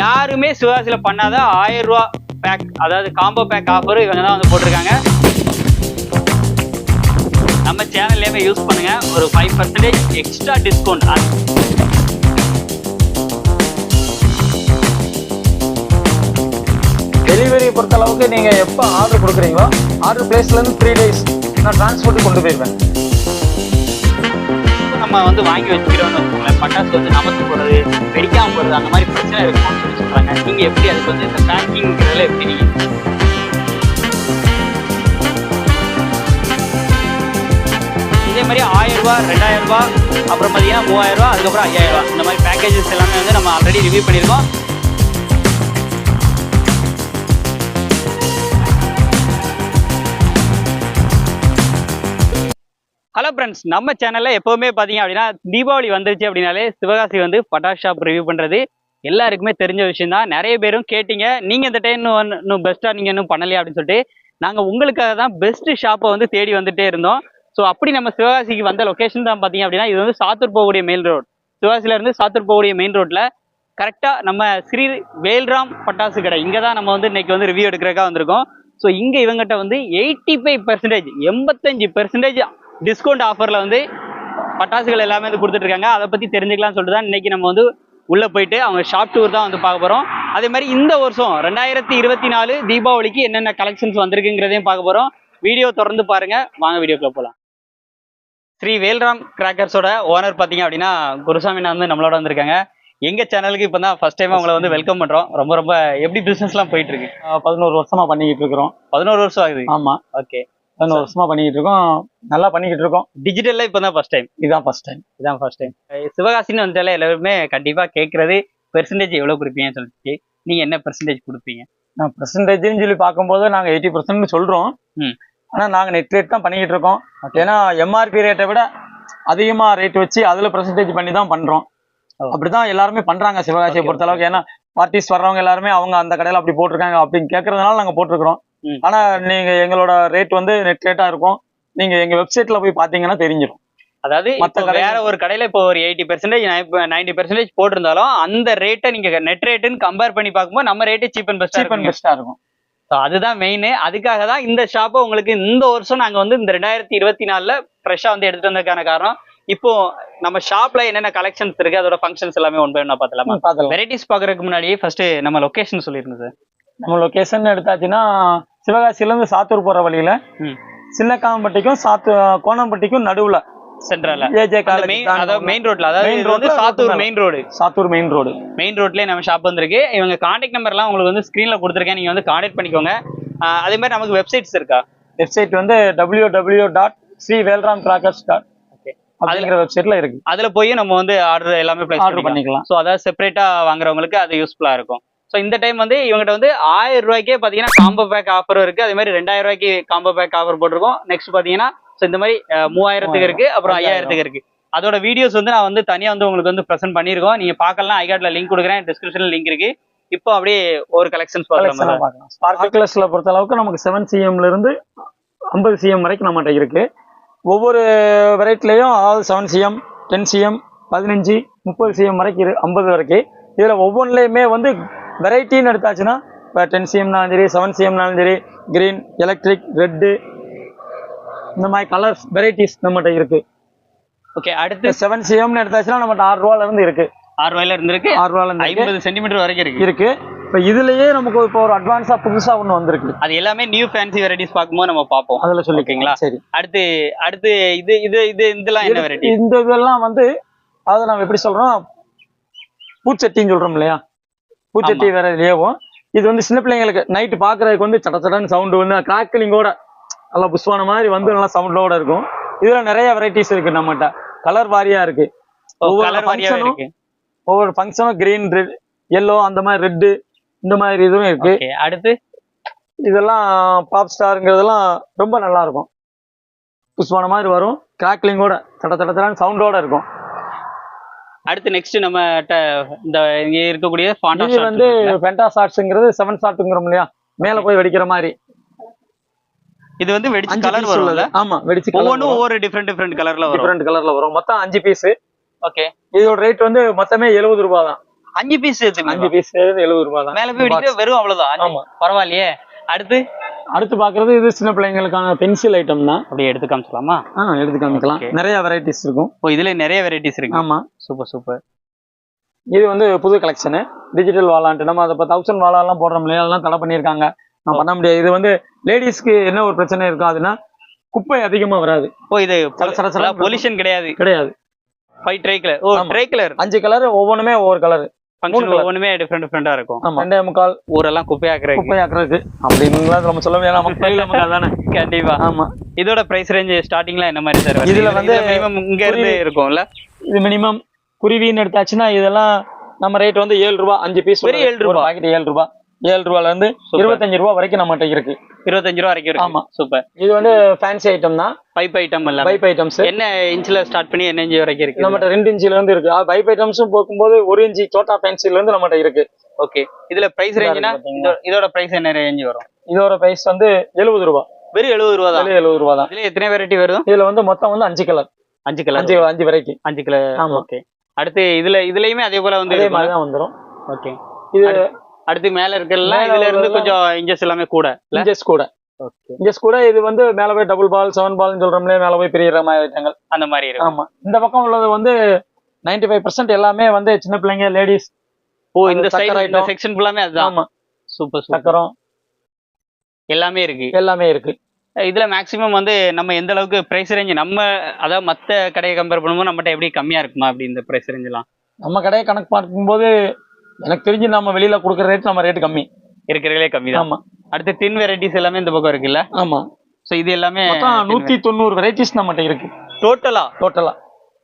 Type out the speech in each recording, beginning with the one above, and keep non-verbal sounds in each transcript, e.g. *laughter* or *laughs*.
யாருமே சிவகாசியில் பண்ணாத ஆயிரம் ரூபா பேக் அதாவது காம்போ பேக் ஆஃபர் இவங்க தான் வந்து போட்டிருக்காங்க. நம்ம சேனல்லையுமே யூஸ் பண்ணுங்க. ஒரு five percentage extra discount delivery பொறுத்த அளவுக்கு நீங்கள் எப்போ ஆர்டர் கொடுக்குறீங்களோ ஆர்டர் பிளேஸ்லேருந்து த்ரீ டேஸ் நான் டிரான்ஸ்போர்ட்டு கொண்டு போயிருவேன். நம்ம வந்து வாங்கி வச்சுக்கிறோம்னு வச்சுக்கோங்களேன். பட்டாசு வந்து நமக்கு போறது வெடிக்காம போறது அந்த மாதிரி பிரச்சனை இருக்கும்னு சொல்லி சொல்றாங்க. நீங்க எப்படி அதுக்கு வந்து இந்த பேக்கிங்கிறதுல எப்படி நீங்க இதே மாதிரி ஆயிரம் ரூபா ரெண்டாயிரம் ரூபாய் அப்புறம் பார்த்தீங்கன்னா மூவாயிரம் ரூபாய் அதுக்கப்புறம் ஐயாயிரம் ரூபாய். இந்த மாதிரி பேக்கேஜஸ் எல்லாமே வந்து நம்ம ஆல்ரெடி ரிவ்யூ பண்ணியிருக்கோம். ஹலோ ஃப்ரெண்ட்ஸ் நம்ம சேனலில் எப்போவுமே பார்த்தீங்க அப்படின்னா தீபாவளி வந்துருச்சு அப்படின்னாலே சிவகாசி வந்து பட்டாஸ் ஷாப் ரிவ்யூ பண்றது. எல்லாருக்குமே தெரிஞ்ச விஷயம் தான் நிறைய பேரும் கேட்டீங்க நீங்கள் இந்த டைம் இன்னும் இன்னும் நீங்கள் இன்னும் பண்ணலையா? அப்படின்னு சொல்லிட்டு நாங்கள் உங்களுக்காக தான் பெஸ்ட்டு ஷாப்பை வந்து தேடி வந்துட்டே இருந்தோம். ஸோ அப்படி நம்ம சிவகாசிக்கு வந்த லொக்கேஷன் தான் பார்த்தீங்க அப்படின்னா இது வந்து சாத்தூர் போகக்கூடிய மெயின் ரோடு சிவகாசிலேருந்து சாத்தூர் போகக்கூடிய மெயின் ரோட்டில் கரெக்டாக நம்ம ஸ்ரீ வேல்ராம் பட்டாசு கடை. இங்கே தான் நம்ம வந்து இன்னைக்கு வந்து ரிவ்யூ எடுக்கிறதுக்காக வந்திருக்கோம். ஸோ இங்கே இவங்ககிட்ட வந்து எயிட்டி ஃபைவ் பெர்சன்டேஜ் எண்பத்தஞ்சு பெர்சன்டேஜ் டிஸ்கவுண்ட் ஆஃபர்ல வந்து பட்டாசுகள் எல்லாமே வந்து கொடுத்துட்டு இருக்காங்க அதை பத்தி தெரிஞ்சுக்கலாம்னு சொல்லிட்டு தான் இன்னைக்கு நம்ம வந்து உள்ள போயிட்டு அவங்க ஷாப் டூர் தான் வந்து பார்க்க போறோம். அதே மாதிரி இந்த வருஷம் ரெண்டாயிரத்தி இருபத்தி நாலு தீபாவளிக்கு என்னென்ன கலெக்ஷன்ஸ் வந்திருக்குங்கிறதையும் பார்க்க போறோம். வீடியோ தொடர்ந்து பாருங்க. வாங்க வீடியோக்குள்ள போலாம். ஸ்ரீ வேல்ராம் கிராக்கர்ஸோட ஓனர் பாத்தீங்க அப்படின்னா குருசாமி வந்து நம்மளோட வந்திருக்காங்க. எங்க சேனலுக்கு இப்போ தான் ஃபர்ஸ்ட் டைம் உங்களை வந்து வெல்கம் பண்றோம். ரொம்ப ரொம்ப எப்படி பிசினஸ்லாம் போயிட்டு இருக்கு? பதினோரு வருஷமா பண்ணிக்கிட்டு இருக்கிறோம். பதினோரு வருஷம் ஆகுது. ஆமா. ஓகே பதினோரு வருஷமா பண்ணிக்கிட்டு இருக்கோம். நல்லா பண்ணிக்கிட்டு இருக்கோம். டிஜிட்டல்ல இப்போ தான் ஃபர்ஸ்ட் டைம் இதுதான் ஃபர்ஸ்ட் டைம் இதான் ஃபர்ஸ்ட் டைம் சிவகாசின்னு வந்துட்டாலே எல்லாருமே கண்டிப்பா கேட்கறது பெர்சன்டேஜ் எவ்வளவு கொடுப்பீங்கன்னு சொல்லிட்டு நீங்க என்ன பெர்சன்டேஜ் கொடுப்பீங்க? நான் பெர்சன்டேஜ்னு சொல்லி பார்க்கும்போது நாங்க எயிட்டி பர்சன்ட் சொல்றோம். ம். ஆனா நாங்க நெட் ரேட் தான் பண்ணிக்கிட்டு இருக்கோம். ஏன்னா எம்ஆர்பி ரேட்டை விட அதிகமா ரேட் வச்சு அதுல பெர்சன்டேஜ் பண்ணி தான் பண்றோம். ஓ. அப்படிதான் எல்லாருமே பண்றாங்க சிவகாசியை பொறுத்த அளவுக்கு ஏன்னா பார்ட்டிஸ் வர்றவங்க எல்லாருமே அவங்க அந்த கடையில அப்படி போட்டிருக்காங்க அப்படின்னு கேட்கறதுனால நாங்க போட்டிருக்கிறோம். ஆனா நீங்க எங்களோட ரேட் வந்து நெட் ரேட்டா இருக்கும். நீங்க எங்க வெப்சைட்ல போய் பாத்தீங்கன்னா தெரிஞ்சிடும் அதாவது கடைகள் வேற ஒரு கடையில இப்போ ஒரு எயிட்டி பெர்சன்டேஜ் நைன்டி பெர்சன்டேஜ் போட்டிருந்தாலும் அந்த ரேட்டை நீங்க நெட் ரேட்டுன்னு கம்பேர் பண்ணி பார்க்கும்போது நம்ம ரேட்டு சீப் அண்ட் பெஸ்டா சீப் அண்ட் இருக்கும் பெஸ்டா இருக்கும். ஸோ அதுதான் மெயின் அதுக்காக தான் இந்த ஷாப்பை உங்களுக்கு இந்த வருஷம் நாங்க வந்து இந்த ரெண்டாயிரத்தி இருபத்தி நாலுல ஃப்ரெஷ்ஷா வந்து எடுத்துட்டு வந்ததுக்கான காரணம். இப்போ நம்ம ஷாப்ல என்னென்ன கலெக்ஷன்ஸ் இருக்கு அதோட ஃபங்க்ஷன்ஸ் எல்லாமே ஒன் பை ஒன்னா பார்த்தலாமா வெரைட்டிஸ் பாக்குறதுக்கு முன்னாடியே ஃபர்ஸ்ட் நம்ம லொகேஷன் சொல்லிருங்க சார் நம்ம லொகேஷன் எடுத்தாச்சுன்னா சிவகாசில இருந்து சாத்தூர் போற வழியில ம். சின்னக்காம்பட்டிக்கும் சாத்து கோணம்பட்டிக்கும் நடுவுல சென்ட்ரல்ல. ஏஜே மெயின் அதாவது மெயின் ரோட்ல அதாவது வந்து roadல Sattur. Main road Sattur main road main ரோட்லயே நம்ம ஷாப் வந்திருக்கு. இவங்க கான்டாக்ட் நம்பர்லாம் உங்களுக்கு வந்து ஸ்க்ரீன்ல கொடுத்துருக்கேன். நீங்க வந்து கான்டாக்ட் பண்ணிக்கோங்க. அதே மாதிரி நமக்கு வெப்சைட்ஸ் இருக்கா? வெப்சைட் வந்து W W dot Sri Velram crackers dot. அப்படிங்கிற வெப்சைட்ல இருக்கு. அதுல போய் நம்ம வந்து ஆர்டர் எல்லாமே பிளேஸ் ஆர்டர் பண்ணிக்கலாம். பண்ணிக்கலாம். ஸோ அதாவது செப்பரேட்டா வாங்குறவங்களுக்கு அது யூஸ்ஃபுல்லா இருக்கும். ஸோ இந்த டைம் வந்து இவங்ககிட்ட வந்து ஆயிரம் ரூபாய்க்கே பாத்தீங்கன்னா காம்போ பேக் ஆஃபரும் இருக்கு. அதே மாதிரி ரெண்டாயிரம் ரூபாய்க்கு காம்போ பேக் ஆஃபர் போட்டிருக்கோம். நெக்ஸ்ட் பாத்தீங்கன்னா ஸோ இந்த மாதிரி மூவாயிரத்துக்கு இருக்கு. அப்புறம். ஐயாயிரத்துக்கு இருக்கு. அதோட வீடியோஸ் வந்து நான் வந்து தனியா வந்து உங்களுக்கு வந்து ப்ரெசென்ட் பண்ணிருக்கோம் நீங்க பார்க்கலாம். ஐகார்ட்ல லிங்க் கொடுக்குறேன். டிஸ்கிரிப்ஷன்ல லிங்க் இருக்கு. இப்போ அப்படியே ஒரு கலெக்ஷன்ஸ் பார்க்கலாம். ஸ்பார்க்கிளஸ்ல பொறுத்த அளவுக்கு நமக்கு செவன் சிஎம்ல இருந்து ஐம்பது சிஎம் வரைக்கும் நம்மகிட்ட இருக்கு. ஒவ்வொரு வெரைட்டிலையும் அதாவது செவன் சிஎம் டென் சிஎம் பதினஞ்சு முப்பது சிஎம் வரைக்கும் இரு ஐம்பது வரைக்கும். இதுல ஒவ்வொன்றுலையுமே வந்து வெரைட்டின்னு எடுத்தாச்சுன்னா இப்போ டென் சிஎம்னாலும் சரி செவன் சிஎம்னாலும் சரி கிரீன் எலக்ட்ரிக் ரெட்டு இந்த மாதிரி கலர்ஸ் வெரைட்டிஸ் நம்மகிட்ட இருக்கு. ஓகே அடுத்து செவன் சிஎம்னு எடுத்தாச்சுன்னா நம்மகிட்ட ஆறு ரூபால இருந்து இருக்கு. ஆறு ரூபாயில இருந்திருக்கு ஆறு ரூபால இருந்து. ஐம்பது சென்டிமீட்டர் வரைக்கும் இருக்கு. இருக்கு. இப்போ இதுலயே நமக்கு இப்போ ஒரு அட்வான்ஸா புதுசா ஒண்ணு வந்திருக்கு. அது எல்லாமே நியூ ஃபேன்சி வெரைட்டிஸ் பார்க்கும்போது நம்ம பார்ப்போம். அதுல சொல்லி ஓகேங்களா? சரி. அடுத்து அடுத்து இது இது இது இதெல்லாம் என்ன வெரைட்டி இந்த இதெல்லாம் வந்து அது நம்ம எப்படி சொல்றோம்? பூச்சட்டின்னு சொல்றோம் இல்லையா? பூச்சட்டி வேற லேவும் இது வந்து சின்ன பிள்ளைங்களுக்கு நைட்டு பாக்குறதுக்கு வந்து சட சடன்னு சவுண்ட் வந்து கிராக்கிளிங்கோட நல்லா புஷ்வான மாதிரி வந்து நல்லா சவுண்டோட இருக்கும். இதுல நிறைய வெரைட்டிஸ் இருக்கு நம்மகிட்ட. கலர் வாரியா இருக்கு. ஒவ்வொரு இருக்கு. ஒவ்வொரு ஃபங்க்ஷனும் கிரீன் ரெட் எல்லோ அந்த மாதிரி ரெட்டு இந்த மாதிரி இதுவும் இருக்கு. அடுத்து? இதெல்லாம் பாப் ஸ்டாருங்கிறதெல்லாம் ரொம்ப நல்லா இருக்கும். புஷ்வான மாதிரி வரும். கிராக்லிங்கோட தட தட தடன்னு சவுண்டோட இருக்கும். அடுத்து நெக்ஸ்ட் நம்ம இந்த இங்க இருக்கக்கூடிய ஃபாண்டா இது வந்து பென்டா ஷாட்ஸ்ங்கிறது செவன் ஷாட்டுங்கிறோம் இல்லையா? மேல போய் வெடிக்கிற மாதிரி. இது வந்து வெடிச்சு கலர் வரும்ல? ஆமா வெடிச்சு ஒவ்வொன்றும் ஒவ்வொரு டிஃப்ரெண்ட் டிஃப்ரெண்ட் கலர்ல வரும். டிஃபரெண்ட் கலர்ல வரும். மொத்தம் அஞ்சு பீஸ் ஓகே இதோட ரேட் வந்து மொத்தமே எழுபது ரூபாய் தான் அஞ்சு பீஸ் அஞ்சு பீஸ் எழுபது ரூபாய் தான் மேல போய் வெடிக்கிற வெறும் அவ்வளவுதான். ஆமா. பரவாயில்லையே. அடுத்து? அடுத்து பாக்குறது இது சின்ன பிள்ளைங்களுக்கான பென்சில் ஐட்டம் தான். அப்படியே எடுத்து காமிச்சலாமா ஆ, எடுத்து காமிக்கலாம். நிறைய வெரைட்டிஸ் இருக்கும். ஓ இதுல நிறைய வெரைட்டிஸ் இருக்கு. ஆமா. சூப்பர் சூப்பர் இது வந்து புது கலெக்ஷனு டிஜிட்டல் வாலான்ட்டு நம்ம அதை இப்போ தௌசண்ட் வாலாலாம் போடுறோம் அதெல்லாம் தடை பண்ணியிருக்காங்க. நான் பண்ண முடியாது. இது வந்து லேடிஸ்க்கு என்ன ஒரு பிரச்சனை இருக்கும் அதுனா குப்பை அதிகமா வராது. ஓ இது பொல்யூஷன் கிடையாது. கிடையாது. ஃபைவ் ட்ரை கலர் ஓ. ட்ரை கலர் அஞ்சு கலர் ஒவ்வொன்றுமே ஒவ்வொரு கலர் ஃபங்க்ஷன். ஒவ்வொன்றுமே டிஃப்ரெண்ட் டிஃப்ரெண்டா இருக்கும். ரெண்டே முக்கால். ஊரெல்லாம் குப்பையாக்குறதுக்கு குப்பை ஆக்குறதுக்கு. அப்படிங்களா நம்ம சொல்ல முடியாது. நமக்கு கையில முக்கால் தானே? *laughs* கண்டிப்பா. ஆமா. இதோட பிரைஸ் ரேஞ்ச் ஸ்டார்டிங்ல என்ன மாதிரி சார் இதுல வந்து மினிமம் இங்க இருந்து. இருக்கும்ல? இது மினிமம் குருவின்னு எடுத்தாச்சுன்னா இதெல்லாம் நம்ம ரேட் வந்து ஏழு ரூபா அஞ்சு பீஸ் ஏழு ரூபா. பாக்கெட் ஏழு ரூபா. ஏழு ரூபால இருந்து. இருபத்தஞ்சு ரூபா வரைக்கும் நம்மகிட்ட இருக்கு. இருபத்தஞ்சு ரூபா வரைக்கும் ஆமா. இருக்கு சூப்பர். இது வந்து ஃபேன்சி ஐட்டம் தான். பைப் ஐட்டம் எல்லாம். பைப் ஐட்டம்ஸ் என்ன இன்ச்ல ஸ்டார்ட் பண்ணி என்ன இன்ச் வரைக்கும் இருக்கு? நம்மகிட்ட ரெண்டு இன்ச்சில இருந்து இருக்கு. பைப் ஐட்டம்ஸும் போகும்போது ஒரு இன்ச்சி சோட்டா பென்சில் இருந்து நம்மகிட்ட இருக்கு. ஓகே இதுல பிரைஸ் ரேஞ்ச்னா? இதோட பிரைஸ் என்ன ரேஞ்ச் வரும்? இதோட பிரைஸ் வந்து எழுபது ரூபா. வெறும் எழுபது ரூபா தான்? எழுபது ரூபா தான். இதுல எத்தனை வெரைட்டி வரும் இதுல வந்து மொத்தம் வந்து அஞ்சு கலர் அஞ்சு கலர் அஞ்சு அஞ்சு வெரைட்டி அஞ்சு கலர் ஆமா. ஓகே அடுத்து இதுல இதுலயுமே அதே போல வந்து அதே மாதிரி தான் வந்துரும். ஓகே இது அடுத்து மேல இருக்கல இதுல இருந்து கொஞ்சம் இன்ச்சஸ் எல்லாமே கூட இன்ஜஸ் கூட. இன்ஜஸ் கூட இது வந்து மேல போய் டபுள் பால் செவன் பால்னு சொல்றோம்ல மேல போய் பெரிய மாதிரி ஐட்டங்கள் அந்த மாதிரி இருக்கும். ஆமா. இந்த பக்கம் உள்ளது வந்து 95% ஃபைவ் பர்சன்ட் எல்லாமே வந்து சின்ன பிள்ளைங்க லேடிஸ் ஓ இந்த சைடு. செக்ஷன் ஃபுல்லாமே அதுதான்? ஆமா. சூப்பர் சக்கரம். எல்லாமே இருக்கு. எல்லாமே இருக்கு. இதுல மேக்ஸிமம் வந்து நம்ம எந்த அளவுக்கு பிரைஸ் ரேஞ்ச் நம்ம அதாவது மத்த கடையை கம்பேர் பண்ணும்போது நம்மகிட்ட எப்படி கம்மியா இருக்குமா அப்படி இந்த பிரைஸ் ரேஞ்ச்லாம் நம்ம கடையை கணக்கு பார்க்கும்போது எனக்கு தெரிஞ்சு நம்ம வெளியில கொடுக்குற ரேட் நம்ம ரேட் கம்மி. இருக்கிறதுலே கம்மி தான் ஆமா. அடுத்து தின் வெரைட்டிஸ் எல்லாமே இந்த பக்கம் இருக்குல்ல? ஆமா. சோ இது எல்லாமே நூத்தி தொண்ணூறு வெரைட்டிஸ் நம்மகிட்ட இருக்கு. டோட்டலா டோட்டலா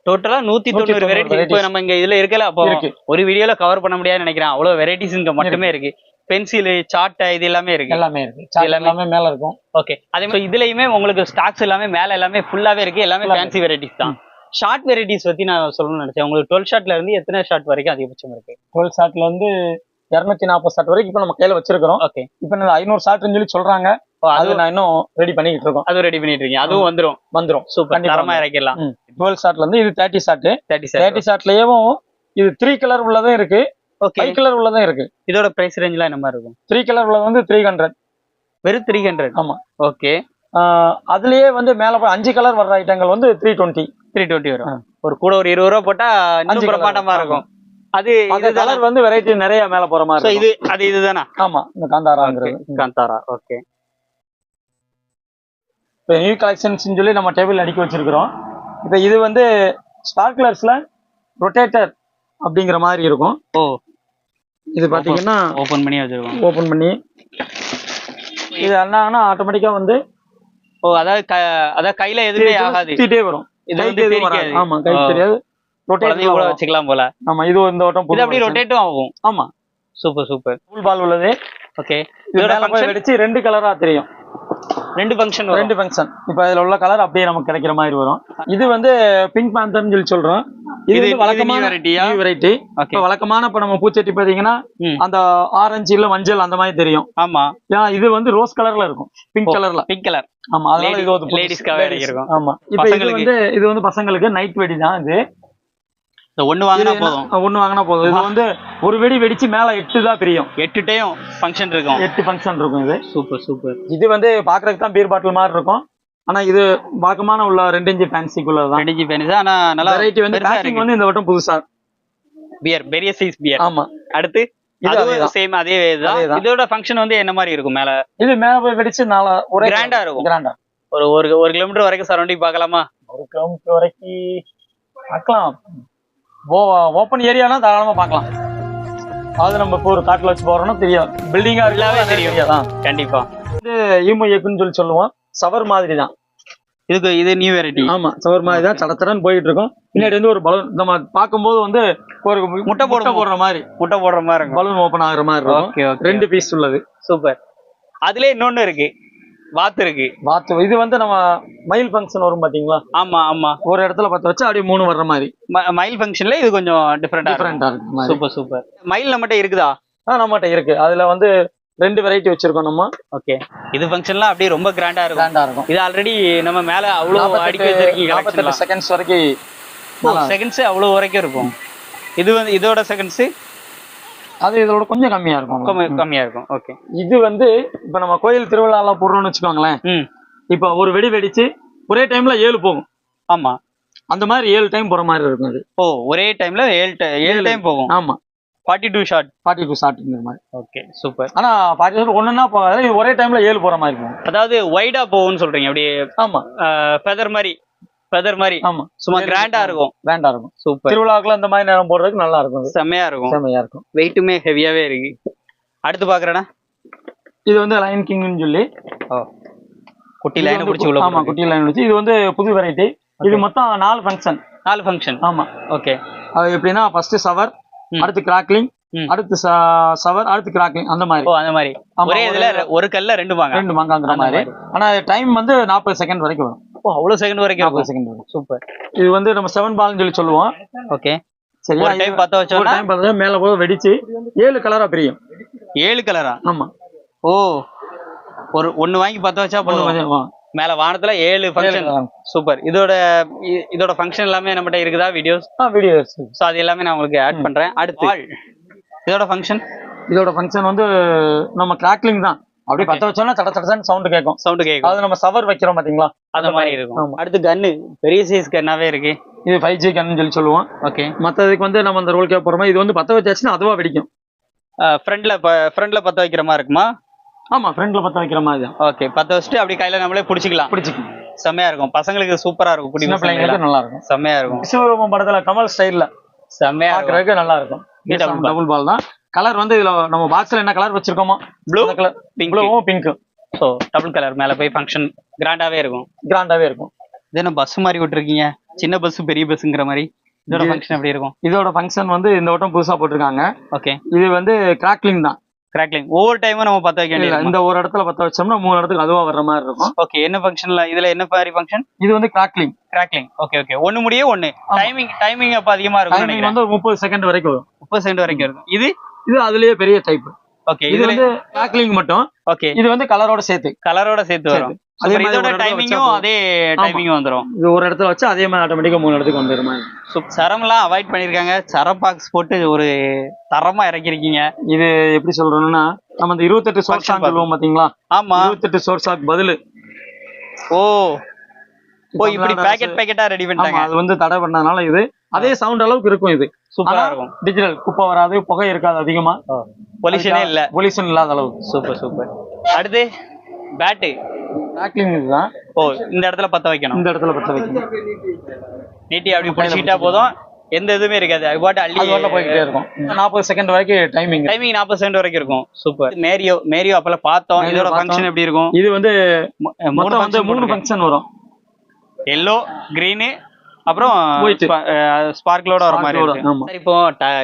டோட்டலா நூத்தி தொண்ணூறு 190 வெரைட்டி இப்போ. நம்ம இங்க இதுல இருக்கல அப்போ. ஒரு வீடியோல கவர் பண்ண முடியாதுன்னு நினைக்கிறேன். அவ்வளவு வெரைட்டிஸ் இங்க மட்டுமே இருக்கு. பென்சில் சாட்டை இது எல்லாமே இருக்கு. எல்லாமே இருக்கு. எல்லாமே. மேல இருக்கும். ஓகே அதே மாதிரி இதுலயுமே உங்களுக்கு ஸ்டாக்ஸ் எல்லாமே மேல எல்லாமே ஃபுல்லாவே இருக்கு. எல்லாமே எல்லாமே. ஃபேன்சி வெரைட்டிஸ் தான். ஷார்ட் வெரைட்டிஸ் பத்தி நான் சொல்லணும்னு நினைச்சேன். உங்களுக்கு டுவெல் ஷார்ட்ல இருந்து எத்தனை ஷார்ட் வரைக்கும் அதிகபட்சம் இருக்கு? டுவெல் ஷாட்ல இருந்து இருநூத்தி நாற்பது ஷாட் வரைக்கும் இப்ப நம்ம கையில வச்சிருக்கிறோம். ஓகே இப்ப நான் ஐநூறு ஷாட்னு சொல்லி சொல்றாங்க. அது அது நான் இன்னும் ரெடி பண்ணிக்கிட்டு இருக்கோம். அதுவும் ரெடி பண்ணிட்டு இருக்கீங்க. அதுவும் வந்துரும். வந்துரும். சூப்பர். தரமா இறக்கிடலாம். டுவெல் ஷாட்ல இருந்து இது தேர்ட்டி ஷாட் தேர்ட்டி தேர்ட்டி ஷாட்லயும் இது த்ரீ கலர் உள்ளதும் இருக்கு. ஓகே கலர் உள்ளதும் இருக்கு. இதோட பிரைஸ் ரேஞ்ச்லாம் என்ன மாதிரி இருக்கும்? த்ரீ கலர் உள்ளது வந்து த்ரீ ஹண்ட்ரட் வெறும் த்ரீ ஹண்ட்ரட் ஆமா. ஓகே அதுலயே வந்து மேல போய் அஞ்சு கலர் வர்ற ஐட்டங்கள் வந்து த்ரீ டுவெண்ட்டி த்ரீ டுவெண்ட்டி வரும். ஒரு கூட ஒரு இருபது ரூபா போட்டா அஞ்சு. பிரமாண்டமா இருக்கும். அது இதுதானா? கலர் வந்து வெரைட்டி நிறைய மேல போற மாதிரி இது. அது இதுதானா? ஆமா. இந்த காந்தாராங்கிறது காந்தாரா. ஓகே இப்போ நியூ கலெக்ஷன்ஸ் சொல்லி நம்ம டேபிள் அடுக்கி வச்சிருக்கிறோம். இப்போ இது வந்து ஸ்பார்க்லர்ஸ்ல ரொட்டேட்டர் அப்படிங்கிற மாதிரி இருக்கும். ஓ. இது பாத்தீங்கன்னா ஓபன் பண்ணி வச்சிருக்கோம். ஓபன் பண்ணி இது என்னாங்கன்னா ஆட்டோமேட்டிக்கா வந்து ஓ அதாவது அதாவது கையில எதுவுமே ஆகாது. சுத்திட்டே வரும். இது வந்து. ஆமா கை. தெரியாது. கூட ரொட்டேட் வச்சுக்கலாம் போல. ஆமா இது இந்த ஓட்டம் இது புது அப்படியே version. ரொட்டேட்டும் ஆகும். ஆமா. சூப்பர் சூப்பர் ஃபுல் பால் உள்ளது. ஓகே இதோட வெடிச்சு ரெண்டு கலரா தெரியும். ரெண்டு ஃபங்க்ஷன் ரெண்டு ஃபங்க்ஷன் இப்போ இதுல உள்ள கலர் அப்படியே நமக்கு கிடைக்கிற மாதிரி வரும். இது வந்து பிங்க் பேந்தர்னு சொல்லி சொல்றோம். இது வந்து வழக்கமான variety-யா? வெரைட்டி ஓகே இப்போ வழக்கமான இப்போ நம்ம பூச்செட்டி பாத்தீங்கன்னா ம். அந்த ஆரஞ்சு இல்ல மஞ்சள் அந்த மாதிரி தெரியும். ஆமா. ஏன்னா இது வந்து ரோஸ் கலர்ல இருக்கும். பிங்க். கலர்ல பிங்க் கலர் ஆமா அதனால இது ladies-க்காக Ladies. இருக்கும். ஆமா. இப்போ இது பசங்களுக்கு. வந்து இது வந்து பசங்களுக்கு நைட் வெடி தான் இது. ஒண்ணு வாங்கினா போதும். ஒண்ணு வாங்கினா போதும். இது வந்து ஒரு வெடி வெடிச்சு மேல எட்டு தான் பிரியும். எட்டு டைம் ஃபங்க்ஷன் இருக்கும். எட்டு ஃபங்க்ஷன் இருக்கும் இது. Super super. இது வந்து பாக்குறதுக்கு தான் பீர் பாட்டில் மாதிரி இருக்கும். ஆனா இது வழக்கமான உள்ள ரெண்டு இன்ச்சு ஃபேன்சிக்குள்ளதான் ரெடிஜி பெனிஸ் ஆனா நல்லா வெரைட்டி வந்து பேக்கிங் வந்து இந்த வட்டம் புதுசா. பியர் பெரிய சைஸ் பியர் ஆமா. அடுத்து. சேம் அதே அதேதான். இதோட ஃபங்க்ஷன் வந்து என்ன மாதிரி இருக்கும் மேல? இது மேல போய் வெடிச்சு நாலா ஒரே கிராண்டா இருக்கும். கிராண்டா ஒரு ஒரு ஒரு கிலோமீட்டர் வரைக்கும் சரௌண்டிங் பார்க்கலாமா? ஒரு கிலோமீட்டர் வரைக்கும் பார்க்கலாம். ஓப்பன் ஏரியானா தாராளமா பார்க்கலாம். அதாவது நம்ம இப்போ ஒரு காட்டுல வச்சு போறோம்னா தெரியும். பில்டிங்கா Full-ஆவே தெரியும். தெரியும் கண்டிப்பா. ஈமோ எக்குன்னு சொல்லி சொல்லுவோம். சவர் மாதிரி தான் இதுக்கு இது நியூ வெரைட்டி ஆமா சவர் மாதிரி தான் சடச்சடன்னு போயிட்டு இருக்கும் பின்னாடி வந்து ஒரு பலூன் நம்ம பார்க்கும்போது வந்து ஒரு முட்டை போடும் போடுற மாதிரி. முட்டை போடுற மாதிரி பலூன் ஓபன் ஆகுற மாதிரி இருக்கும். ரெண்டு பீஸ் உள்ளது. சூப்பர் அதுல இன்னொன்னு இருக்கு. வாத்து இருக்கு. வாத்து. இது வந்து நம்ம மயில் ஃபங்க்ஷன் வரும் பாத்தீங்களா? ஆமா ஆமா. ஒரு இடத்துல பத்த வச்சு அப்படியே மூணு வர்ற மாதிரி. மயில் ஃபங்க்ஷன்ல இது கொஞ்சம் டிஃப்ரெண்டா டிஃபரெண்டா இருக்கு சூப்பர் சூப்பர் மயில் நம்மகிட்ட இருக்குதா? ஆ நம்மகிட்ட இருக்கு. அதுல வந்து ரெண்டு வெரைட்டி வச்சிருக்கோம் நம்ம. ஓகே இது ஃபங்க்ஷன்லாம் அப்படியே ரொம்ப கிராண்டா இருக்கும். கிராண்டா இருக்கும். இது ஆல்ரெடி நம்ம மேல அவ்வளவு அடிக்க வச்சிருக்கீங்க நாற்பத்தெட்டு செகண்ட்ஸ் வரைக்கும். செகண்ட்ஸ் அவ்வளவு வரைக்கும் இருக்கும். இது வந்து இதோட செகண்ட்ஸ் அது இதோட கொஞ்சம் கம்மியா இருக்கும் கம்மியா இருக்கும். ஓகே இது வந்து இப்ப நம்ம கோயில் திருவிழாலாம் போடுறோம்னு வச்சுக்கோங்களேன். ம். இப்ப ஒரு வெடி வெடிச்சு ஒரே டைம்ல ஏழு போகும். ஆமா. அந்த மாதிரி ஏழு டைம் போற மாதிரி இருக்கும் அது. ஓ ஒரே டைம்ல ஏழு ஏழு டைம் போகும். ஆமா. Forty two shot forty two ஷார்ட்ங்கிற மாதிரி. ஓகே சூப்பர் ஆனா ஃபார்ட்டி டூ ஒண்ணுன்னா போகாது ஒரே டைம்ல ஏழு போற மாதிரி இருக்கும். அதாவது வைடா போகும்னு சொல்றீங்க அப்படியே ஆமா. ஃபெதர் மாதிரி. ஃபெதர் மாதிரி. ஆமா. சும்மா கிராண்டா இருக்கும். கிராண்டா இருக்கும். சூப்பர் திருவிழாக்குள்ள இந்த மாதிரி நேரம் போடுறதுக்கு நல்லா இருக்கும். செம்மையா இருக்கும். செமையா இருக்கும். வெயிட்டுமே ஹெவியாவே இருக்கு. அடுத்து பாக்குறேன்னா இது வந்து லைன் கிங்னு சொல்லி. குட்டி லைன் பிடிச்சி உள்ள ஆமா குட்டி லைன் வச்சு. இது வந்து புது வெரைட்டி இது மொத்தம் நாலு ஃபங்க்ஷன் நாலு ஃபங்க்ஷன் ஆமா. ஓகே அது எப்படின்னா ஃபர்ஸ்ட் சவர். அடுத்து கிராக்லிங். அடுத்து சவர் அடுத்து கிராக்லிங் அந்த மாதிரி. ஓ அந்த மாதிரி. ஒரே இதுல ஒரு- கல்ல ரெண்டு வாங்க ரெண்டு மங்காங்கிற மாதிரி. ஆனா டைம் வந்து நாற்பது செகண்ட் வரைக்கும் வரும். ஓ அவ்வளவு செகண்ட் வரைக்கும் இருக்கும். செகண்ட் வரும் சூப்பர் இது வந்து நம்ம செவன் பால்னு சொல்லி சொல்லுவோம். ஓகே சரியா ஒரு டைம் பத்த ஒரு வச்சோம்னா டைம் பார்த்தா மேல போய் வெடிச்சு ஏழு கலரா பிரியும். ஏழு கலரா ஆமா. ஓ ஒரு ஒண்ணு வாங்கி பத்த வச்சா போதும். மேல வானத்துல ஏழு ஃபங்க்ஷன். சூப்பர் இதோட இதோட ஃபங்க்ஷன் எல்லாமே நம்மகிட்ட இருக்குதா வீடியோஸ் ஆ வீடியோ சோ அது எல்லாமே நான் உங்களுக்கு ஆட் பண்றேன். அடுத்து இதோட ஃபங்க்ஷன் இதோட ஃபங்க்ஷன் வந்து நம்ம கிராக்லிங் தான். அப்படியே பத்த வச்சோம்னா தட தடன்னு சவுண்ட் கேட்கும் சவுண்ட் கேட்கும் அது நம்ம சவர் வைக்கிறோம் பாத்தீங்களா? அந்த மாதிரி இருக்கும். அடுத்து கன்னு பெரிய சைஸ் கன்னாவே இருக்கு. இது ஃபைவ் ஜி கன்னு சொல்லி சொல்லுவோம். ஓகே மத்ததுக்கு வந்து நம்ம அந்த ரோல் கேப் போறோமா இது வந்து பத்த வச்சாச்சுன்னா அதுவா வெடிக்கும். ஃப்ரண்ட்ல ஃப்ரண்ட்ல பத்த வைக்கிற மாதிரி இருக்குமா? ஆமா ஃப்ரண்ட்ல பத்த வைக்கிற மாதிரி தான். ஓகே பத்த வச்சுட்டு அப்படி கையில நம்மளே பிடிச்சிக்கலாம். பிடிச்சிக்கும் செம்மையா இருக்கும். பசங்களுக்கு சூப்பரா இருக்கும். பசங்களுக்கு பிள்ளைங்களுக்கு நல்லா இருக்கும். செம்மையா இருக்கும். விஸ்வரூபம் படத்துல கமல் ஸ்டைல்ல செம்மையா இருக்கும். பாக்குறதுக்கு நல்லா இருக்கும். டபுள் பால் தான். கலர் வந்து இதுல நம்ம பாக்ஸ்ல என்ன கலர் வச்சிருக்கோமோ Blue, கலர் pink. ப்ளூவும் பிங்க்கும் ஸோ டபுள் கலர் மேல போய் ஃபங்க்ஷன் கிராண்டாவே இருக்கும். கிராண்டாவே இருக்கும். இது என்ன பஸ் மாதிரி விட்டுருக்கீங்க? சின்ன பஸ் பெரிய பஸ்ங்கிற மாதிரி? இதோட இது- ஃபங்க்ஷன் எப்படி இருக்கும்? இதோட ஃபங்க்ஷன் வந்து இந்த வட்டம் புதுசா போட்டிருக்காங்க. ஓகே இது வந்து கிராக்லிங் தான். கிராக்லிங் ஒவ்வொரு டைமும் நம்ம பத்த வைக்க வேண்டியது இந்த ஒரு இடத்துல பத்த வச்சோம்னா மூணு இடத்துக்கு அதுவா வர்ற மாதிரி இருக்கும். ஓகே என்ன ஃபங்க்ஷன்ல இதுல என்ன மாதிரி ஃபங்க்ஷன் இது வந்து கிராக்லிங் கிராக்லிங் ஓகே ஓகே ஒண்ணு முடிய ஆமா. டைமிங் டைமிங் அப்ப அதிகமா இருக்கும் வந்து முப்பது செகண்ட் வரைக்கும் வரும். முப்பது செகண்ட் வரைக்கும் இருக்கும். இது இது அதுலயே பெரிய டைப் ஓகே இது வந்து கிராக்லிங் மட்டும். ஓகே இது வந்து கலரோட சேர்த்து. கலரோட சேர்த்து வரும். இதோட டைமிங்கும். அதே. டைமிங் வந்துரும். இது ஒரு இடத்துல வச்சு அதே மாதிரி ஆட்டோமேட்டிக்கா மூணு இடத்துக்கு வந்துடுற மாதிரி. ஸோ சரம்லாம் அவாய்ட் பண்ணிருக்காங்க. சரம் பாக்ஸ் போட்டு ஒரு தரமா இறக்கிருக்கீங்க இது எப்படி சொல்றோம்னா நம்ம இந்த இருபத்தெட்டு சோர்ஸ் Function சொல்லுவோம் பாத்தீங்களா? ஆமா. இருபத்தெட்டு சோர்ஸாக்கு பதிலு. ஓ. ஓ இப்படி பேக்கெட் பேக்கெட்டா ரெடி பண்ணிட்டாங்க. அது வந்து தடை பண்ணனால இது அதே சவுண்ட் அளவுக்கு இருக்கும் இது. சூப்பரா இருக்கும். டிஜிட்டல் குப்பை வராது புகை இருக்காது அதிகமா. பொல்யூஷனே இல்ல. பொல்யூஷன் இல்லாத அளவுக்கு சூப்பர் சூப்பர். அடுத்து பேட்டு கிராக்லிங் இதுதான் ஓ இந்த இடத்துல பத்த வைக்கணும். இந்த இடத்துல பத்த வைக்கணும். நீட்டி அப்படி பிடிச்சிக்கிட்டா போதும். எந்த இதுவுமே இருக்காது. அது பாட்டு அள்ளி வரல போய்கிட்டே இருக்கும். நாற்பது செகண்ட் வரைக்கும் டைமிங் டைமிங் நாற்பது செகண்ட் வரைக்கும் இருக்கும். சூப்பர். மேரியோ மேரியோ அப்பல பார்த்தோம். இதோட. ஃபங்க்ஷன் எப்படி இருக்கும்? இது வந்து மொத்தம் வந்து மூணு ஃபங்க்ஷன் வரும். எல்லோ கிரீனு அப்புறம். ஸ்பார்க்லோட வர மாதிரி Sparkle-ஓட, இருக்கு. ஆமா. சரி, இப்போ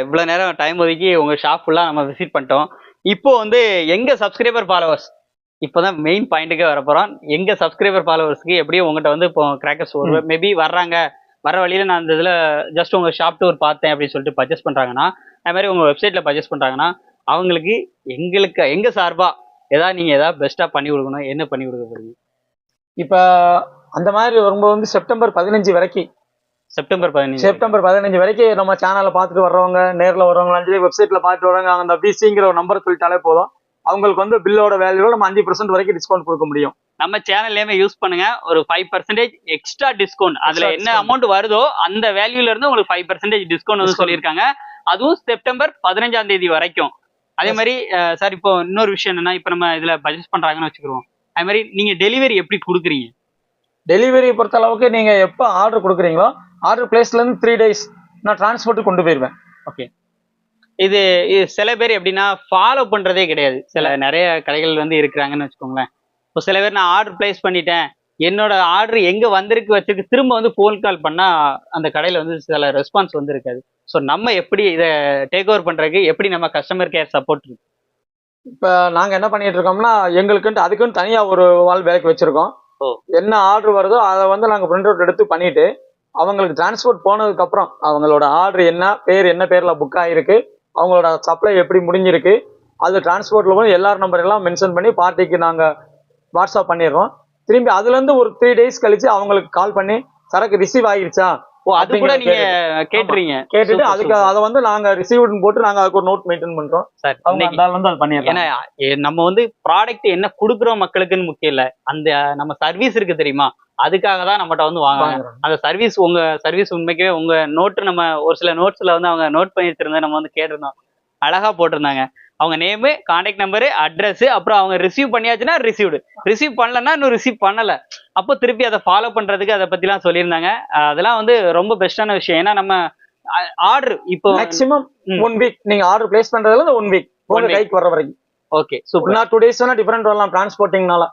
இவ்வளவு நேரம் டைம் ஒதுக்கி உங்க ஷாப் ஃபுல்லா நம்ம விசிட் பண்ணிட்டோம். இப்போ வந்து எங்க சப்ஸ்கிரைபர் ஃபாலோவர்ஸ் இப்போதான் மெயின் பாயிண்ட்டுக்கே வர போறோம். எங்க சப்ஸ்கிரைபர் ஃபாலோவர்ஸ்க்கு எப்படியும் உங்ககிட்ட வந்து இப்போ கிராக்கர்ஸ் ஒரு மேபி வர்றாங்க. வர வழியில நான் இந்த இதுல ஜஸ்ட் உங்க ஷாப் டூர் பார்த்தேன் அப்படின்னு சொல்லிட்டு பர்ச்சேஸ் பண்றாங்கன்னா அது மாதிரி உங்க வெப்சைட்ல பர்ச்சேஸ் பண்றாங்கன்னா அவங்களுக்கு எங்களுக்கு எங்க சார்பா ஏதாவது நீங்க ஏதாவது பெஸ்டா பண்ணி கொடுக்கணும். என்ன பண்ணி கொடுக்க போறீங்க? இப்ப அந்த மாதிரி வரும்போது வந்து செப்டம்பர் பதினஞ்சு வரைக்கும் செப்டம்பர் பதினஞ்சு செப்டம்பர் பதினஞ்சு வரைக்கும் நம்ம சேனலை பார்த்துட்டு வர்றவங்க நேர்ல வர்றவங்க அஞ்சு வெப்சைட்ல பார்த்துட்டு வர்றவங்க அந்த பிசிங்கிற ஒரு நம்பர் சொல்லிட்டாலே போதும். அவங்களுக்கு வந்து பில்லோட வேல்யூல நம்ம அஞ்சு பர்சன்ட் வரைக்கும் டிஸ்கவுண்ட் கொடுக்க முடியும். நம்ம சேனல்லையுமே யூஸ் பண்ணுங்க. ஒரு ஃபைவ் பர்சன்டேஜ் எக்ஸ்ட்ரா டிஸ்கவுண்ட் அதுல என்ன. அமௌண்ட் வருதோ அந்த வேல்யூல இருந்து உங்களுக்கு ஃபைவ் பர்சன்டேஜ் டிஸ்கவுண்ட் வந்து. சொல்லியிருக்காங்க. அதுவும் செப்டம்பர் பதினஞ்சாம் தேதி வரைக்கும். அதே. மாதிரி சார் இப்போ இன்னொரு விஷயம் என்னன்னா இப்போ நம்ம இதுல பட்ஜெட் பண்றாங்கன்னு வச்சுக்கிறோம் அதே மாதிரி நீங்க டெலிவரி எப்படி கொடுக்குறீங்க? டெலிவரி பொறுத்த அளவுக்கு நீங்க எப்போ ஆர்டர் கொடுக்குறீங்களோ ஆர்டர் பிளேஸ்ல இருந்து த்ரீ டேஸ் நான் டிரான்ஸ்போர்ட் கொண்டு போயிருவேன். இது இது சில பேர் எப்படின்னா ஃபாலோ பண்றதே கிடையாது. சில நிறைய கடைகள் வந்து இருக்கிறாங்கன்னு வச்சுக்கோங்களேன். இப்போ சில பேர் நான் ஆர்டர் பிளேஸ் பண்ணிட்டேன். என்னோட ஆர்டர் எங்க வந்திருக்கு வச்சிருக்கு திரும்ப வந்து ஃபோன் கால் பண்ணா அந்த கடையில வந்து சில ரெஸ்பான்ஸ் வந்து இருக்காது ஸோ நம்ம எப்படி இதை டேக் ஓவர் பண்றதுக்கு எப்படி நம்ம கஸ்டமர் கேர் சப்போர்ட் இருக்கு? இப்போ நாங்க என்ன பண்ணிட்டு இருக்கோம்னா எங்களுக்குன்ட்டு அதுக்குன்னு தனியா ஒரு வால் வேலைக்கு வச்சிருக்கோம். ஓ. என்ன ஆர்டர் வருதோ அதை வந்து நாங்க பிரிண்ட் அவுட் எடுத்து பண்ணிட்டு அவங்களுக்கு டிரான்ஸ்போர்ட் போனதுக்கப்புறம் அவங்களோட ஆர்டர் என்ன பேர் என்ன பேரில் புக் ஆகிருக்கு அவங்களோட சப்ளை எப்படி முடிஞ்சிருக்கு அது டிரான்ஸ்போர்ட்டில் போய் எல்லார் நம்பர் எல்லாம் மென்ஷன் பண்ணி பார்ட்டிக்கு நாங்கள் வாட்ஸ்அப் பண்ணிடுறோம். திரும்பி அதுலேருந்து ஒரு த்ரீ டேஸ் கழித்து அவங்களுக்கு கால் பண்ணி சரக்கு ரிசீவ் ஆகிருச்சா ஓ அது கூட நீங்க கேட்டுறீங்க. கேட்டுட்டு அதுக்கு. அதை வந்து நாங்க ரிசீவ்னு போட்டு நாங்க அதுக்கு ஒரு நோட் மெயின்டைன் பண்றோம். சார் வந்து அது பண்ணிடுறாங்க. ஏன்னா நம்ம வந்து ப்ராடக்ட் என்ன குடுக்குறோம் மக்களுக்குன்னு முக்கியம் இல்ல. அந்த நம்ம சர்வீஸ் இருக்கு தெரியுமா? அதுக்காக தான் நம்மகிட்ட வந்து வாங்குறாங்க. அந்த சர்வீஸ் உங்க சர்வீஸ் உண்மைக்கவே உங்க நோட்டு நம்ம ஒரு சில நோட்ஸ்ல வந்து அவங்க நோட் பண்ணி வச்சிருந்தா நம்ம வந்து கேட்டிருந்தோம். அழகா போட்டிருந்தாங்க. அவங்க நேமு கான்டாக்ட் நம்பரு அட்ரஸ் அப்புறம் அவங்க ரிசீவ் பண்ணியாச்சுன்னா ரிசீவ்டு ரிசீவ் பண்ணலன்னா இன்னும் ரிசீவ் பண்ணல. அப்போ திருப்பி அதை ஃபாலோ பண்றதுக்கு அதை பத்திலாம் சொல்லியிருந்தாங்க. அதெல்லாம் வந்து ரொம்ப பெஸ்டான விஷயம். ஏன்னா நம்ம ஆர்டர் இப்போ மேக்ஸிமம். ஒன் வீக் நீங்க ஆர்டர் பிளேஸ் பண்றதுல இருந்து ஒன் வீக் உங்க. கைக்கு வர வரைக்கும். ஓகே சூப்பர் டூ டேஸ் வேணா டிஃபரெண்ட் வரலாம் டிரான்ஸ்போர்ட்டிங்னால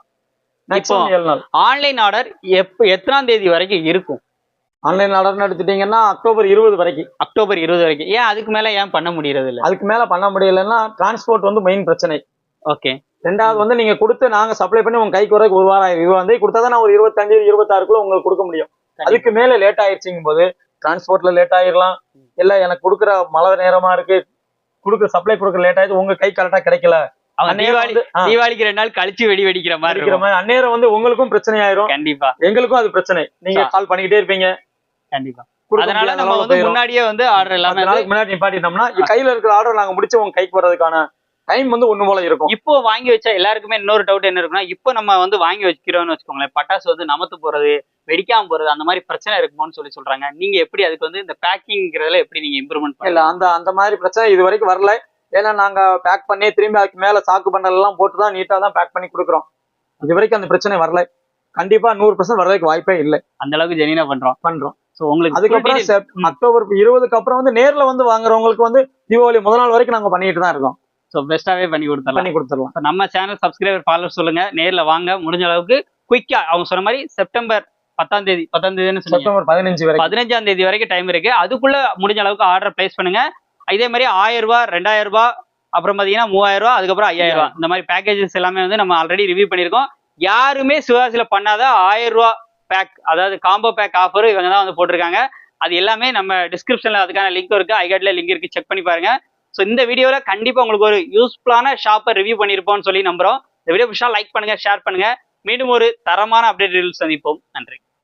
ஆன்லைன் ஆர்டர் எப்ப எத்தனாம் தேதி வரைக்கும் இருக்கும்? ஆன்லைன் ஆர்டர்னு எடுத்துட்டீங்கன்னா அக்டோபர் இருபது வரைக்கும். அக்டோபர் இருபது வரைக்கும். ஏன் அதுக்கு மேல ஏன் பண்ண முடியறது இல்ல? அதுக்கு மேல பண்ண முடியலன்னா டிரான்ஸ்போர்ட் வந்து மெயின் பிரச்சனை. ஓகே ரெண்டாவது வந்து நீங்க கொடுத்து நாங்க சப்ளை பண்ணி உங்க கைக்கு வரக்கு ஒரு வாரம் இது வந்து கொடுத்தா தான் நான் ஒரு இருபத்தஞ்சு இருபத்தாறுக்குள்ள உங்களுக்கு கொடுக்க முடியும். அதுக்கு மேல லேட் ஆயிருச்சுங்கும் போது டிரான்ஸ்போர்ட்ல லேட் ஆயிரலாம். இல்ல எனக்கு கொடுக்குற மழை நேரமா இருக்கு கொடுக்குற சப்ளை கொடுக்குற லேட் ஆயிடுச்சு உங்க கை கரெக்டா கிடைக்கல. தீபாவளிக்கு ரெண்டு நாள் கழிச்சு வெடி வெடிக்கிற மாதிரி இருக்கிற இருக்கும். மாதிரி அந்நேரம் வந்து உங்களுக்கும் பிரச்சனை ஆயிரும். கண்டிப்பா. எங்களுக்கும் அது பிரச்சனை. நீங்க. கால் பண்ணிக்கிட்டே இருப்பீங்க. கண்டிப்பா. அதனால நம்ம வந்து. முன்னாடியே வந்து ஆர்டர் எல்லாமே முன்னாடி நிப்பாட்டிட்டோம்னா கையில இருக்கிற ஆர்டர் நாங்க முடிச்சு உங்க கைக்கு வர்றதுக்கான டைம் வந்து ஒண்ணு போல இருக்கும். இப்போ வாங்கி வச்சா எல்லாருக்குமே இன்னொரு டவுட் என்ன இருக்குன்னா இப்போ நம்ம வந்து வாங்கி வச்சுக்கிறோம்னு வச்சுக்கோங்களேன். பட்டாசு வந்து நமத்து போறது வெடிக்காம போறது அந்த மாதிரி பிரச்சனை இருக்குமோன்னு சொல்லி சொல்றாங்க. நீங்க எப்படி அதுக்கு வந்து இந்த பேக்கிங்கிறதுல எப்படி நீங்க இம்ப்ரூவ்மெண்ட் இல்ல பண்ணல அந்த அந்த மாதிரி பிரச்சனை இது வரைக்கும் வரல. ஏன்னா நாங்க பேக் பண்ணி திரும்பி அதுக்கு மேல சாக்கு பண்டல் எல்லாம் போட்டு தான் நீட்டா தான் பேக் பண்ணி கொடுக்குறோம். இது வரைக்கும் அந்த பிரச்சனை வரல. கண்டிப்பா நூறு பர்சன்ட் வர்றதுக்கு வாய்ப்பே இல்லை. அந்த அளவுக்கு ஜெனினா பண்றோம். பண்றோம். சோ உங்களுக்கு அதுக்கப்புறம் அக்டோபர் இருபதுக்கு அப்புறம் வந்து நேர்ல வந்து வாங்குறவங்களுக்கு வந்து தீபாவளி முதல் நாள் வரைக்கும் நாங்க பண்ணிட்டு தான் இருக்கோம் ஸோ பெஸ்ட்டாவே பண்ணி கொடுத்துடலாம். பண்ணி கொடுத்துடலாம். இப்ப நம்ம சேனல் சப்ஸ்கிரைபர் ஃபாலோவர் சொல்லுங்க. நேர்ல வாங்க முடிஞ்ச அளவுக்கு குயிக்கா அவங்க சொன்ன மாதிரி செப்டம்பர் பத்தாம் தேதி பத்தாம் சொன்னீங்க. செப்டம்பர் பதினஞ்சு வரைக்கும். பதினஞ்சாம் தேதி வரைக்கும் டைம் இருக்கு. அதுக்குள்ள முடிஞ்ச அளவுக்கு ஆர்டர் பிளேஸ் பண்ணுங்க. இதே மாதிரி ஆயிரம் ரூபாய் ரெண்டாயிரம் ரூபாய் அப்புறம் பாத்தீங்கன்னா மூவாயிரம் ரூபாய் அதுக்கப்புறம் ஐயாயிரம் ரூபாய். இந்த மாதிரி பேக்கேஜஸ் எல்லாமே வந்து நம்ம ஆல்ரெடி ரிவ்யூ பண்ணியிருக்கோம். யாருமே சிவாசில பண்ணாத ஆயிரம் ரூபாய் பேக் அதாவது காம்போ பேக் ஆஃபர் இவங்க தான் வந்து போட்டிருக்காங்க. அது எல்லாமே நம்ம டிஸ்கிரிப்ஷன்ல அதுக்கான லிங்க் இருக்கு. ஐகாட்ல லிங்க் இருக்கு. செக் பண்ணி பாருங்க. ஸோ இந்த வீடியோல கண்டிப்பா உங்களுக்கு ஒரு யூஸ்ஃபுல்லான ஷாப்பை ரிவ்யூ பண்ணியிருப்போம்னு சொல்லி நம்புறோம். இந்த வீடியோ பிடிச்சா லைக் பண்ணுங்க ஷேர் பண்ணுங்க. மீண்டும் ஒரு தரமான அப்டேட் ரீல்ஸ் சந்திப்போம். நன்றி.